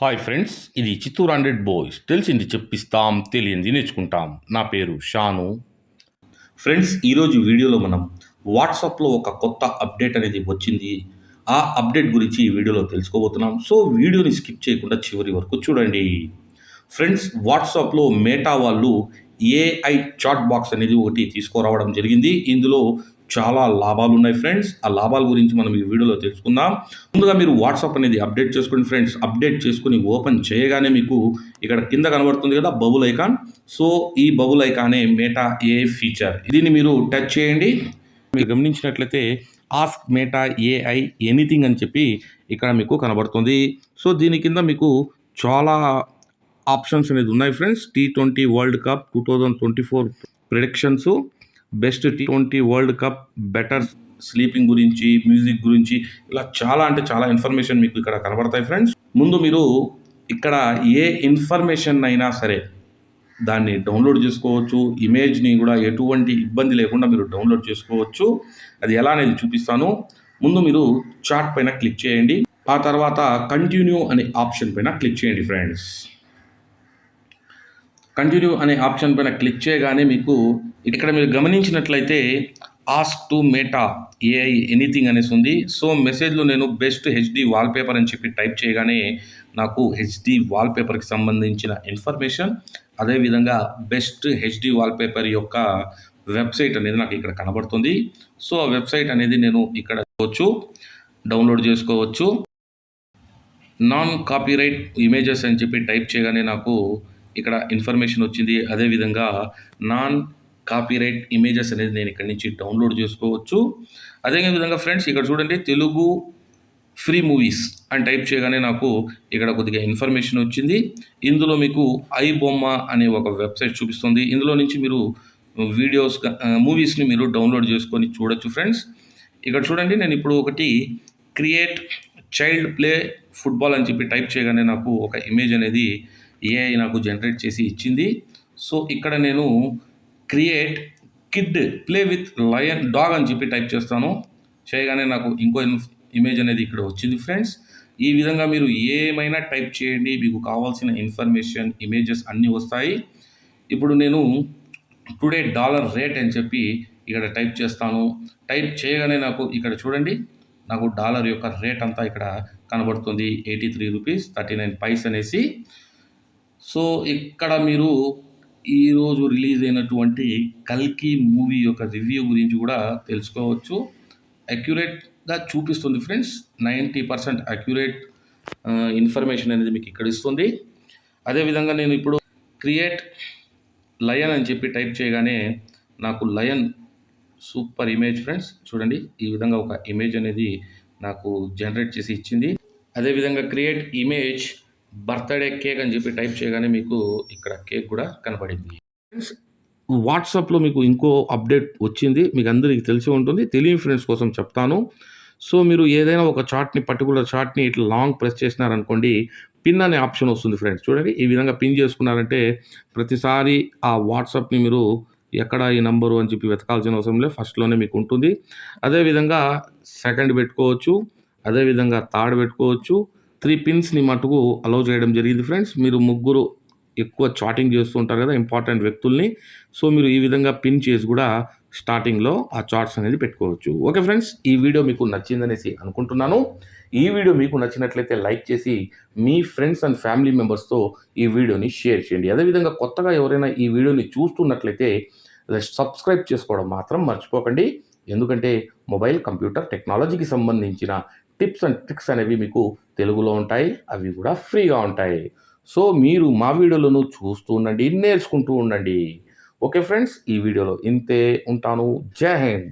Hi friends ఇది Chittoor hundred boys తెలిసింది చెప్పిస్తాం తెలియంది నేర్చుకుంటాం. నా పేరు షాను. ఫ్రెండ్స్ ఈరోజు వీడియోలో మనం వాట్సాప్లో ఒక కొత్త అప్డేట్ అనేది వచ్చింది. ఆ అప్డేట్ గురించి ఈ వీడియోలో తెలుసుకోబోతున్నాం. సో వీడియోని స్కిప్ చేయకుండా చివరి వరకు చూడండి. ఫ్రెండ్స్ వాట్సాప్లో మేటా వాళ్ళు ఏఐ చాట్ బాక్స్ అనేది ఒకటి తీసుకురావడం జరిగింది. ఇందులో చాలా లాభాలు ఉన్నాయి ఫ్రెండ్స్. ఆ లాభాల గురించి మనం ఈ వీడియోలో తెలుసుకుందాం. ముందుగా మీరు వాట్సాప్ అనేది అప్డేట్ చేసుకోండి ఫ్రెండ్స్. అప్డేట్ చేసుకుని ఓపెన్ చేయగానే మీకు ఇక్కడ కింద కనబడుతుంది కదా బబుల్ ఐకాన్. సో ఈ బబుల్ ఐకానే మేటా ఏ ఫీచర్ దీన్ని మీరు టచ్ చేయండి. మీరు గమనించినట్లయితే ఆస్క్ మేటా ఏఐ ఎనీథింగ్ అని చెప్పి ఇక్కడ మీకు కనబడుతుంది. సో దీని కింద మీకు చాలా ఆప్షన్స్ అనేది ఉన్నాయి friends. T twenty World Cup two thousand twenty four predictions best T twenty World Cup better sleeping గురించి మ్యూజిక్ గురించి ఇలా చాలా అంటే చాలా ఇన్ఫర్మేషన్ మీకు ఇక్కడ కనబడతాయి ఫ్రెండ్స్. ముందు మీరు ఇక్కడ ఏ ఇన్ఫర్మేషన్ అయినా సరే దాన్ని డౌన్లోడ్ చేసుకోవచ్చు. ఇమేజ్ని కూడా ఎటువంటి ఇబ్బంది లేకుండా మీరు డౌన్లోడ్ చేసుకోవచ్చు. అది ఎలా అనేది చూపిస్తాను. ముందు మీరు చాట్ పైన క్లిక్ చేయండి. ఆ తర్వాత కంటిన్యూ అనే ఆప్షన్ పైన క్లిక్ చేయండి ఫ్రెండ్స్. కంటిన్యూ అనే ఆప్షన్ పైన క్లిక్ చేయగానే మీకు ఇక్కడ మీరు గమనించినట్లయితే ask to Meta AI anything అనేసి ఉంది. సో మెసేజ్లో నేను బెస్ట్ హెచ్డి వాల్పేపర్ అని చెప్పి టైప్ చేయగానే నాకు హెచ్డి వాల్పేపర్కి సంబంధించిన ఇన్ఫర్మేషన్ అదేవిధంగా బెస్ట్ హెచ్డి వాల్పేపర్ యొక్క వెబ్సైట్ అనేది నాకు ఇక్కడ కనబడుతుంది. సో ఆ వెబ్సైట్ అనేది నేను ఇక్కడ చూడవచ్చు డౌన్లోడ్ చేసుకోవచ్చు. నాన్ కాపీరైట్ ఇమేజెస్ అని చెప్పి టైప్ చేయగానే నాకు ఇక్కడ ఇన్ఫర్మేషన్ వచ్చింది. అదేవిధంగా నాన్ కాపీరైట్ ఇమేజెస్ అనేది నేను ఇక్కడి నుంచి డౌన్లోడ్ చేసుకోవచ్చు. అదేవిధంగా ఫ్రెండ్స్ ఇక్కడ చూడండి తెలుగు ఫ్రీ మూవీస్ అని టైప్ చేయగానే నాకు ఇక్కడ కొద్దిగా ఇన్ఫర్మేషన్ వచ్చింది. ఇందులో మీకు ఐ బొమ్మ అనే ఒక వెబ్సైట్ చూపిస్తుంది. ఇందులో నుంచి మీరు వీడియోస్ మూవీస్ని మీరు డౌన్లోడ్ చేసుకొని చూడొచ్చు ఫ్రెండ్స్ ఇక్కడ చూడండి నేను ఇప్పుడు ఒకటి క్రియేట్ చైల్డ్ ప్లే ఫుట్బాల్ అని చెప్పి టైప్ చేయగానే నాకు ఒక ఇమేజ్ అనేది ఏఐ నాకు జనరేట్ చేసి ఇచ్చింది. సో ఇక్కడ నేను create kid play with lion dog అని చెప్పి టైప్ చేస్తాను. చేయగానే నాకు ఇంకో ఇమేజ్ అనేది ఇక్కడ వచ్చింది ఫ్రెండ్స్ ఈ విధంగా మీరు ఏమైనా టైప్ చేయండి. మీకు కావాల్సిన ఇన్ఫర్మేషన్ ఇమేజెస్ అన్నీ వస్తాయి. ఇప్పుడు నేను టుడే డాలర్ రేట్ అని చెప్పి ఇక్కడ టైప్ చేస్తాను. టైప్ చేయగానే నాకు ఇక్కడ చూడండి. నాకు డాలర్ యొక్క రేట్ అంతా ఇక్కడ కనబడుతుంది. Eighty three rupees thirty nine paise అనేసి. సో ఇక్కడ మీరు ఈరోజు రిలీజ్ అయినటువంటి కల్కి మూవీ యొక్క రివ్యూ గురించి కూడా తెలుసుకోవచ్చు. అక్యురేట్గా చూపిస్తుంది friends. Ninety percent accurate information అనేది మీకు ఇక్కడ ఇస్తుంది. అదేవిధంగా నేను ఇప్పుడు క్రియేట్ లయన్ అని చెప్పి టైప్ చేయగానే నాకు లయన్ సూపర్ ఇమేజ్ ఫ్రెండ్స్. చూడండి ఈ విధంగా ఒక ఇమేజ్ అనేది నాకు జనరేట్ చేసి ఇచ్చింది. అదేవిధంగా క్రియేట్ ఇమేజ్ బర్త్డే కేక్ అని చెప్పి టైప్ చేయగానే మీకు ఇక్కడ కేక్ కూడా కనపడింది. ఫ్రెండ్స్ వాట్సాప్లో మీకు ఇంకో అప్డేట్ వచ్చింది మీకు అందరికీ తెలిసి ఉంటుంది. తెలియని ఫ్రెండ్స్ కోసం చెప్తాను. సో మీరు ఏదైనా ఒక చార్ట్ని పర్టికులర్ చార్ట్ని ఇట్లా లాంగ్ ప్రెస్ చేసినారనుకోండి పిన్ అనే ఆప్షన్ వస్తుంది ఫ్రెండ్స్. చూడండి ఈ విధంగా పిన్ చేసుకున్నారంటే ప్రతిసారి ఆ వాట్సాప్ని మీరు ఎక్కడ ఈ నంబరు అని చెప్పి వెతకాల్సిన అవసరం లేదు. ఫస్ట్లోనే మీకు ఉంటుంది. అదేవిధంగా సెకండ్ పెట్టుకోవచ్చు అదేవిధంగా థర్డ్ పెట్టుకోవచ్చు త్రీ పిన్స్ని మటుకు అలౌ చేయడం జరిగింది ఫ్రెండ్స్ మీరు ముగ్గురు ఎక్కువ చాటింగ్ చేస్తూ ఉంటారు కదా ఇంపార్టెంట్ వ్యక్తుల్ని. సో మీరు ఈ విధంగా పిన్ చేసి కూడా స్టార్టింగ్లో ఆ చార్ట్స్ అనేది పెట్టుకోవచ్చు. ఓకే ఫ్రెండ్స్ ఈ వీడియో మీకు నచ్చిందనేసి అనుకుంటున్నాను. ఈ వీడియో మీకు నచ్చినట్లయితే లైక్ చేసి మీ ఫ్రెండ్స్ అండ్ ఫ్యామిలీ మెంబర్స్తో ఈ వీడియోని షేర్ చేయండి. అదేవిధంగా కొత్తగా ఎవరైనా ఈ వీడియోని చూస్తున్నట్లయితే సబ్స్క్రైబ్ చేసుకోవడం మాత్రం మర్చిపోకండి. ఎందుకంటే మొబైల్ కంప్యూటర్ టెక్నాలజీకి సంబంధించిన టిప్స్ అండ్ ట్రిక్స్ అనేవి మీకు తెలుగులో ఉంటాయి అవి కూడా ఫ్రీగా ఉంటాయి. సో మీరు మా వీడియోలను చూస్తూ ఉండండి నేర్చుకుంటూ ఉండండి. ఓకే ఫ్రెండ్స్ ఈ వీడియోలో ఇంతే ఉంటాను. జై హింద్.